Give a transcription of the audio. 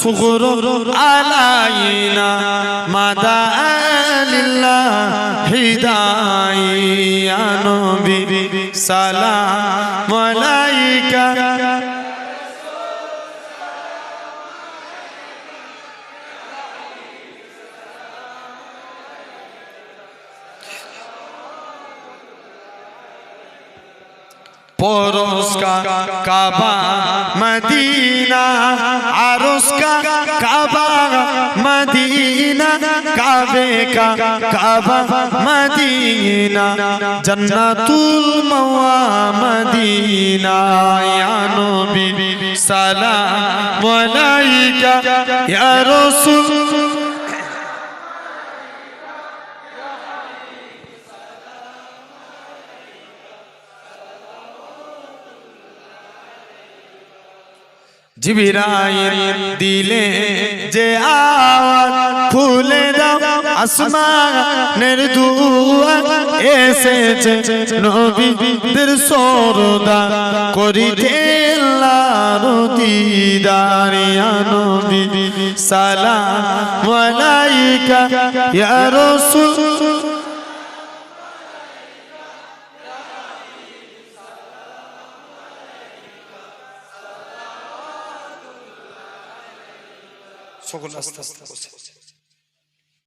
সুগর علينا مدى لله هدايا نبي سلام আলাইকা परोस का काबा मदीना आरोस का काबा मदीना, काबे का काबा मदीना, जन्नतुल मवा मदीना, या नबी सलाम अलैका, या रसूल। জিবিরাইল দিলে যে আওয়াজ খুলে দাও, আসমানের দুয়ার এসেছে নবীদের সরদা করিতে দিদার, ইয়া নবী, সালাম আলাইকা, ইয়া রাসূল। সকল আস্তে আস্তে বসে